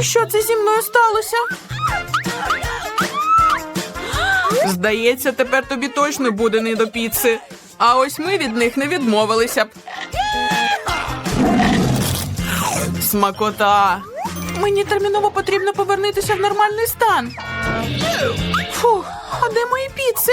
Що це зі мною сталося? Здається, тепер тобі точно буде не до піци. А ось ми від них не відмовилися б. Смакота. Мені терміново потрібно повернутися в нормальний стан. Фух, а де мої піци?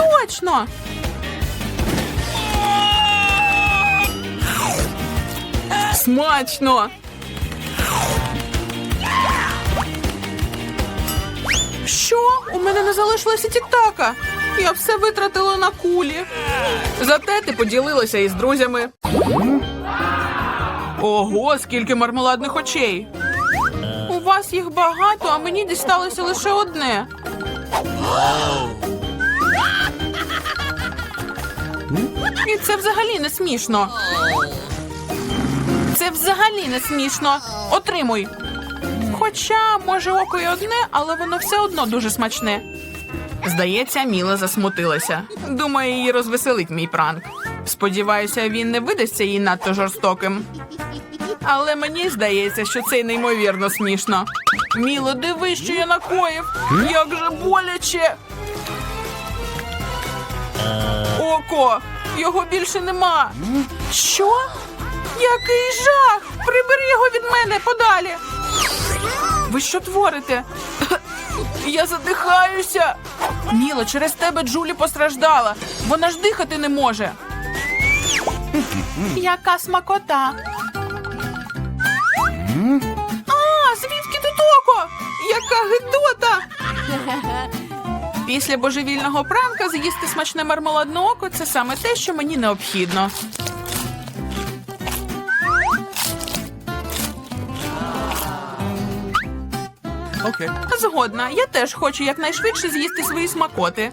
Точно. Смачно. Що? У мене не залишилося тіктака. Я все витратила на кулі. Зате ти поділилася із друзями. Ого, скільки мармеладних очей. У вас їх багато, а мені дісталося лише одне. І це взагалі не смішно. Це взагалі не смішно. Отримуй. Хоча, може, око й одне, але воно все одно дуже смачне. Здається, Міла засмутилася. Думаю, її розвеселить мій пранк. Сподіваюся, він не видасться їй надто жорстоким. Але мені здається, що це неймовірно смішно. Міло, диви, що я накоїв. Як же боляче. Око, його більше нема. Що? Який жах! Прибери його від мене подалі. Ви що творите? Я задихаюся. Міло, через тебе Джулі постраждала. Вона ж дихати не може. Яка смакота. А, звідки тут око? Яка гидота! Після божевільного пранка з'їсти смачне мармеладне око це саме те, що мені необхідно. Okay. Згодна, я теж хочу якнайшвидше з'їсти свої смакоти.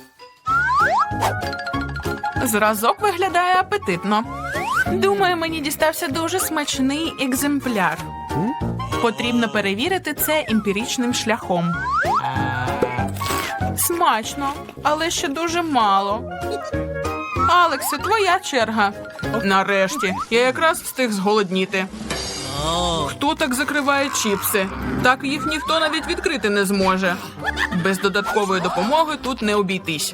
Зразок виглядає апетитно. Думаю, мені дістався дуже смачний екземпляр. Потрібно перевірити це емпіричним шляхом. Смачно, але ще дуже мало. Алексе, твоя черга. Нарешті, я якраз встиг зголодніти. Хто так закриває чіпси? Так їх ніхто навіть відкрити не зможе. Без додаткової допомоги тут не обійтись.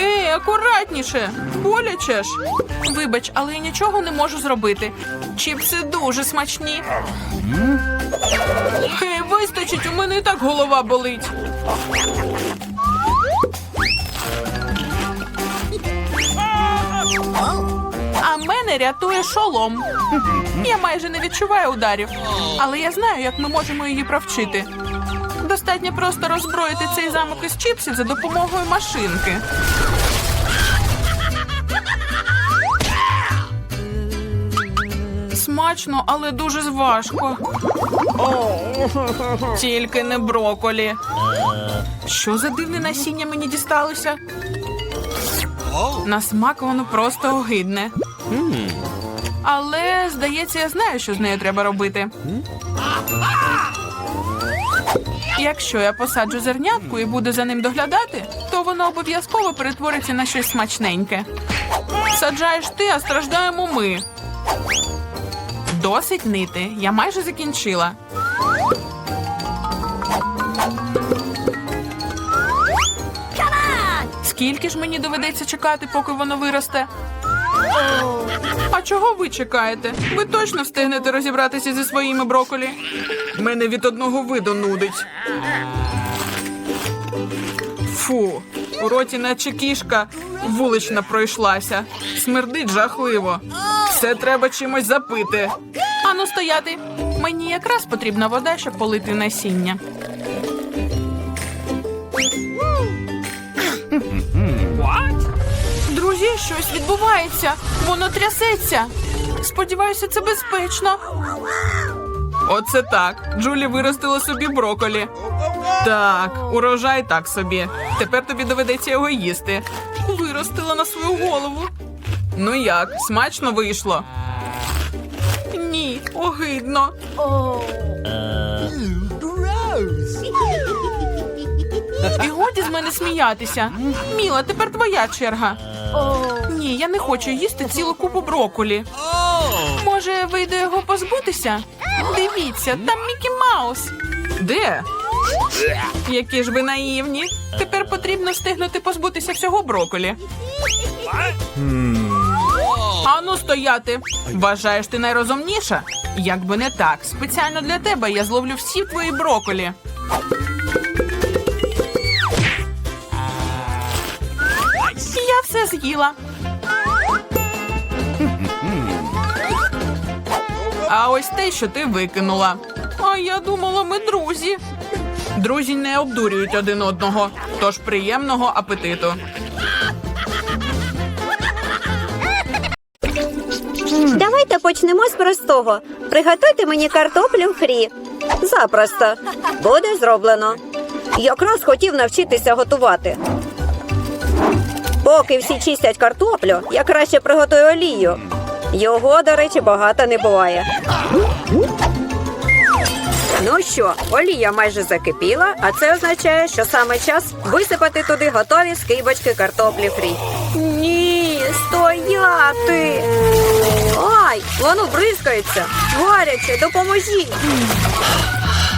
Ей, акуратніше! Боляче ж. Вибач, але я нічого не можу зробити. Чіпси дуже смачні. Хей, вистачить, у мене і так голова болить. А мене рятує шолом. Я майже не відчуваю ударів, але я знаю, як ми можемо її провчити. Достатньо просто роззброїти цей замок із чіпсів за допомогою машинки. Смачно, але дуже важко. Тільки не броколі. Що за дивне насіння мені дісталося? На смак воно просто огидне. Але, здається, я знаю, що з нею треба робити. Якщо я посаджу зернятку і буду за ним доглядати, то воно обов'язково перетвориться на щось смачненьке. Саджаєш ти, а страждаємо ми. Досить нити. Я майже закінчила. Скільки ж мені доведеться чекати, поки воно виросте? А чого ви чекаєте? Ви точно встигнете розібратися зі своїми броколі? Мене від одного виду нудить. Фу, у роті наче кішка вулична пройшлася. Смердить жахливо. Все треба чимось запити. Ану стояти. Мені якраз потрібна вода, щоб полити насіння. Друзі, щось відбувається. Воно трясеться. Сподіваюся, це безпечно. Оце так. Джулі виростила собі броколі. Так, урожай так собі. Тепер тобі доведеться його їсти. Виростила на свою голову. Ну як, смачно вийшло? Ні, огидно. І годі з мене сміятися. Міла, тепер твоя черга. Ні, я не хочу їсти цілу купу броколі. Може, вийде його позбутися? Дивіться, там Мікі Маус. Де? Які ж ви наївні. Тепер потрібно встигнути позбутися всього броколі. Ану стояти. Вважаєш ти найрозумніша? Як би не так, спеціально для тебе я зловлю всі твої броколі. Я все з'їла. А ось те, що ти викинула. А я думала, ми друзі. Друзі не обдурюють один одного, тож приємного апетиту. Давайте почнемо з простого. Приготуйте мені картоплю фрі. Запросто. Буде зроблено. Якраз хотів навчитися готувати. Поки всі чистять картоплю, я краще приготую олію. Його, до речі, багато не буває. Ну що, олія майже закипіла, а це означає, що саме час висипати туди готові скибочки картоплі фрі. Ні, стояти. Ай, воно бризкається. Гаряче, допоможіть.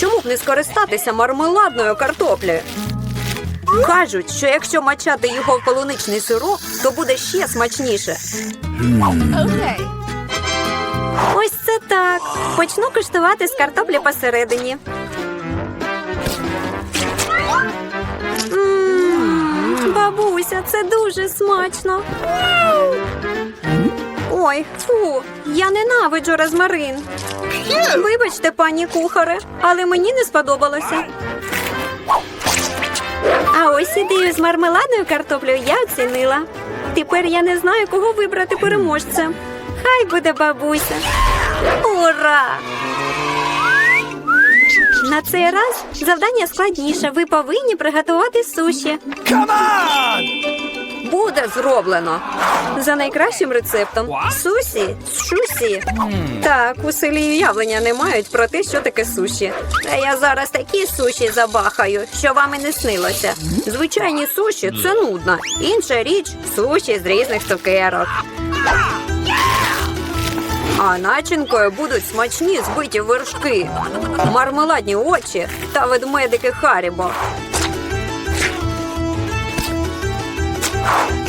Чому б не скористатися мармеладною картоплею? Кажуть, що якщо мачати його в полуничний сироп, то буде ще смачніше. Ось це так. Почну куштувати з картоплі посередині. М, Бабуся, це дуже смачно. Ой, фу, я ненавиджу розмарин. Вибачте, пані кухаре, але мені не сподобалося. А ось ідею з мармеладною картоплею я оцінила. Тепер я не знаю, кого вибрати переможцем. Хай буде бабуся. Ура! На цей раз завдання складніше. Ви повинні приготувати суші. Буде зроблено. За найкращим рецептом. Сусі, шусі. Так, у селі уявлення не мають про те, що таке суші. Та я зараз такі суші забахаю, що вам і не снилося. Звичайні суші це нудно. Інша річ суші з різних цукерок. А начинкою будуть смачні збиті вершки, мармеладні очі та ведмедики Харібо.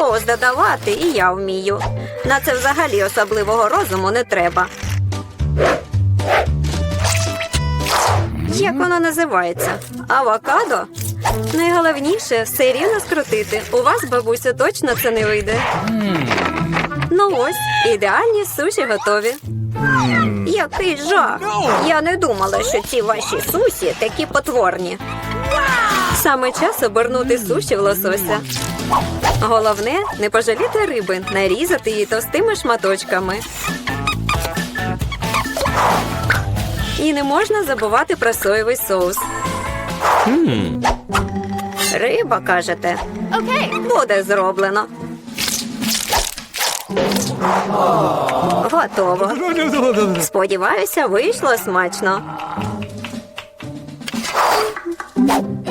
Соус додавати і я вмію. На це взагалі особливого розуму не треба. Як воно називається? Авокадо? Найголовніше все рівно скрутити. У вас, бабусю, точно це не вийде. Ну ось, ідеальні суші готові. Який жах! Я не думала, що ці ваші сусі такі потворні. Саме час обернути суші в лосося. Головне не пожаліти риби, нарізати її товстими шматочками. І не можна забувати про соєвий соус. Риба, кажете? Окей. Буде зроблено. Готово. Сподіваюся, вийшло смачно.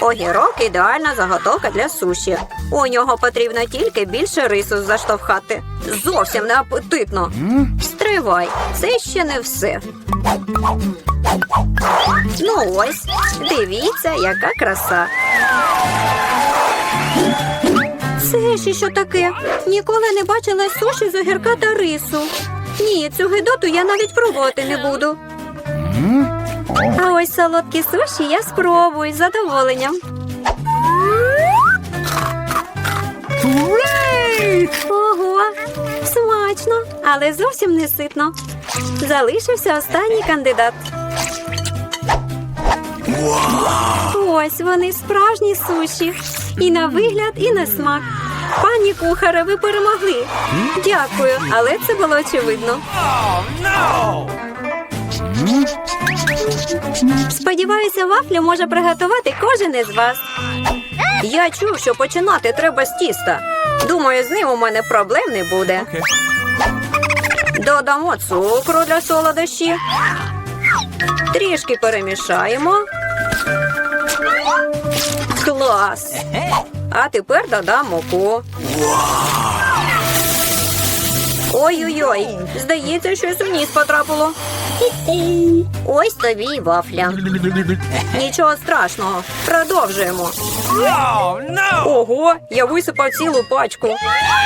Огірок ідеальна заготовка для суші. У нього потрібно тільки більше рису заштовхати. Зовсім не апетитно. Стривай, це ще не все. Ну ось, дивіться, яка краса. Це ще що таке? Ніколи не бачила суші з огірка та рису. Ні, цю гидоту я навіть пробувати не буду. А ось солодкі суші я спробую з задоволенням. Ого, смачно, але зовсім не ситно. Залишився останній кандидат. Ось вони справжні суші. І на вигляд, і на смак. Пані кухаре, ви перемогли. Дякую, але це було очевидно. Сподіваюся, вафлю може приготувати кожен із вас. Я чув, що починати треба з тіста. Думаю, з ним у мене проблем не буде. Додамо цукру для солодощі. Трішки перемішаємо. Клас! А тепер додам муку. Ой-ой-ой, здається, щось у ніс потрапило. Ось тобі й вафля. Нічого страшного. Продовжуємо. Ого, я висипав цілу пачку.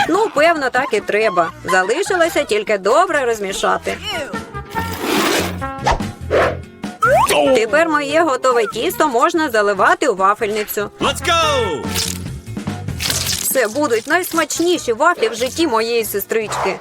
Ну, певно, так і треба. Залишилося тільки добре розмішати. Тепер моє готове тісто можна заливати у вафельницю. Let's go! Це будуть найсмачніші вафлі в житті моєї сестрички.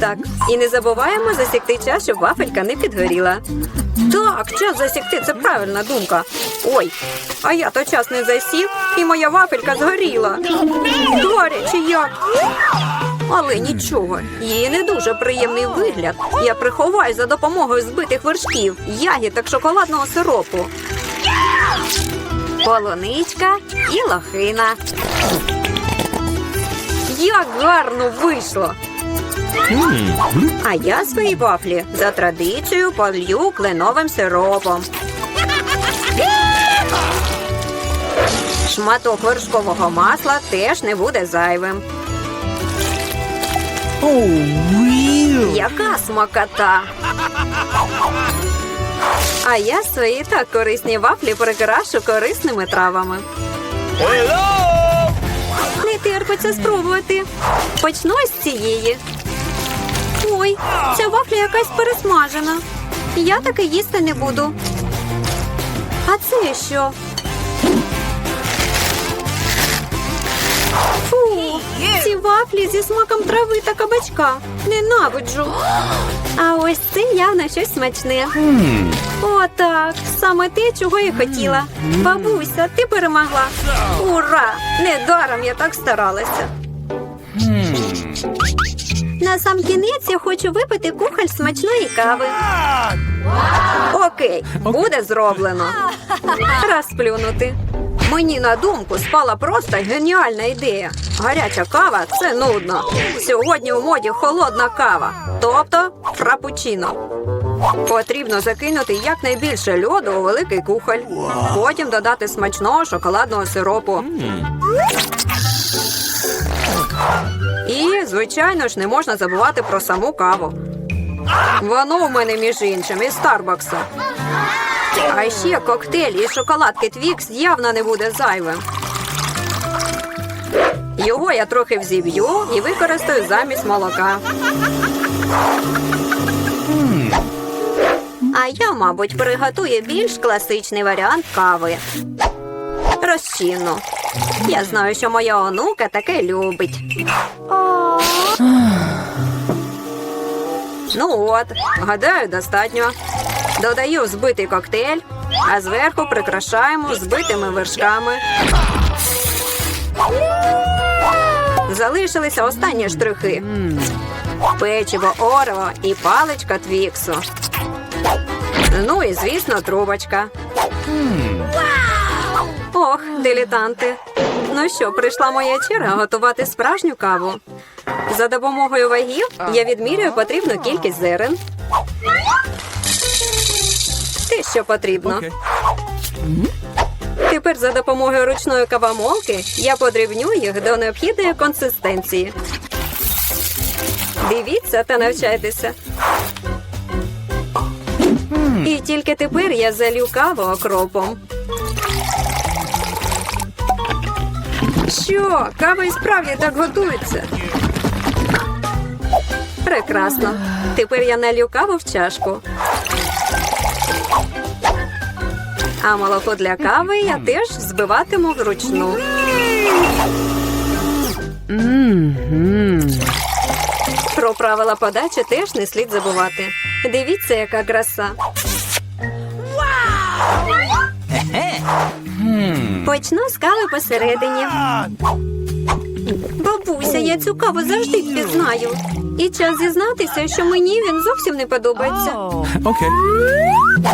Так. І не забуваємо засікти час, щоб вафелька не підгоріла. Так, час засікти це правильна думка. Ой, а я то час не засік, і моя вафелька згоріла. Гаряче як. Але нічого, її не дуже приємний вигляд. Я приховаю за допомогою збитих вершків, ягід та шоколадного сиропу. Полуничка і лохина. Як гарно вийшло! А я свої вафлі за традицією полью кленовим сиропом. Шматок вершкового масла теж не буде зайвим. Яка смакота! А я свої так корисні вафлі прикрашу корисними травами. Терпиться спробувати. Почну з цієї. Ой, ця вафля якась пересмажена. Я таки їсти не буду. А це що? Ці вафлі зі смаком трави та кабачка. Ненавиджу. А ось це явно щось смачне. О, так, саме те, чого я хотіла. Бабуся, ти перемогла. Ура! Недаром я так старалася. На сам кінець я хочу випити кухоль смачної кави. Окей, буде зроблено. Розплюнути. Мені на думку спала просто геніальна ідея. Гаряча кава це нудно. Сьогодні у моді холодна кава, тобто фрапучино. Потрібно закинути якнайбільше льоду у великий кухоль. Потім додати смачного шоколадного сиропу. І, звичайно ж, не можна забувати про саму каву. Воно у мене, між іншим, із Старбакса. А ще коктейль із шоколадки Твікс явно не буде зайвим. Його я трохи взіб'ю і використаю замість молока. А я, мабуть, приготую більш класичний варіант кави. Розчинну. Я знаю, що моя онука таке любить. Ну от, гадаю, достатньо. Додаю збитий коктейль, а зверху прикрашаємо збитими вершками. Залишилися останні штрихи. Печиво Орео і паличка Твіксу. Ну і, звісно, трубочка. Ох, дилетанти. Ну що, прийшла моя черга готувати справжню каву. За допомогою вагів я відмірюю потрібну кількість зерен. Що потрібно. Тепер за допомогою ручної кавомолки я подрібню їх до необхідної консистенції. Дивіться та навчайтеся. І тільки тепер я залю каву окропом. Що, кава і справді так готується? Прекрасно. Тепер я налью каву в чашку. А молоко для кави я теж збиватиму вручну. Про правила подачі теж не слід забувати. Дивіться, яка краса. Почну з кави посередині. Бабуся, я цю каву завжди впізнаю. І час зізнатися, що мені він зовсім не подобається. Okay.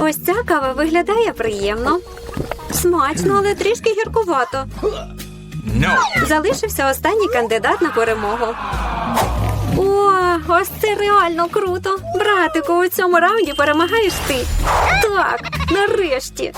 Ось ця кава виглядає приємно. Смачно, але трішки гіркувато. No. Залишився останній кандидат на перемогу. О, ось це реально круто. Братику, у цьому раунді перемагаєш ти. Так, нарешті.